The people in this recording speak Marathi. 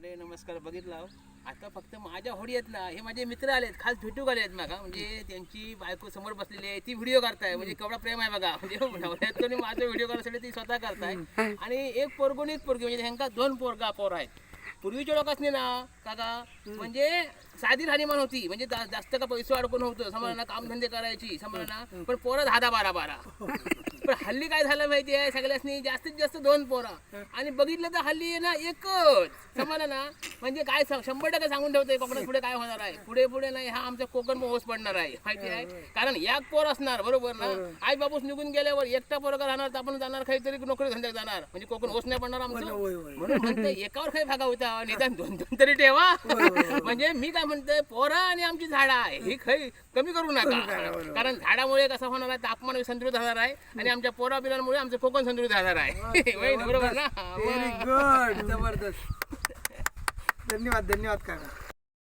अरे नमस्कार बघितला आता फक्त माझ्या होडी आहेत ना हे माझे मित्र आलेत खास भेटू आले आहेत मागा. म्हणजे त्यांची बायको समोर बसलेली आहे ती व्हिडिओ करताय म्हणजे केवढा प्रेम आहे बघा. म्हणजे माझा व्हिडिओ करण्यासाठी ती स्वतः करताय आणि एक पोरगोनी एक पोरगी म्हणजे ह्यांका दोन पोरगा पोर आहेत. पूर्वीच्या लोकांनी ना काका म्हणजे साधी राहणीमान होती. म्हणजे जास्त का पैसे अडकून होतं. समजा ना कामधंदे करायची समजा ना पण पोरं दहा दहा बारा बारा. पण हल्ली काय झालं माहिती आहे सगळ्यांनी जास्तीत जास्त दोन पोरं. आणि बघितलं तर हल्ली आहे ना एकच. समजलं ना म्हणजे काय शंभर टक्के सांगून ठेवतोय कोकणात पुढे काय होणार आहे? पुढे पुढे नाही हा आमच्या कोकण ओस पडणार आहे. माहिती आहे कारण एक पोर असणार बरोबर ना? आई बापूस निघून गेल्यावर एकटा पोरगा राहणार तर आपण जाणार काहीतरी नोकरी धंद्यात जाणार. म्हणजे कोकण ओस नाही पडणार आमचं. होय, होय. म्हणून म्हणते एकावर काही भागा होता निदान दोन दोन तरी ठेवा. म्हणजे मी काय म्हणतोय पोरा आणि आमची झाडा आहे. ही खै कमी करू नका. कारण झाडामुळे कसं होणार आहे तापमान संतुलित राहणार आहे आणि आमच्या पोरा बिरांमुळे आमचं कोकण संतुलित राहणार आहे. बरोबर ना? व्हेरी गुड जबरदस्त. धन्यवाद धन्यवाद काका.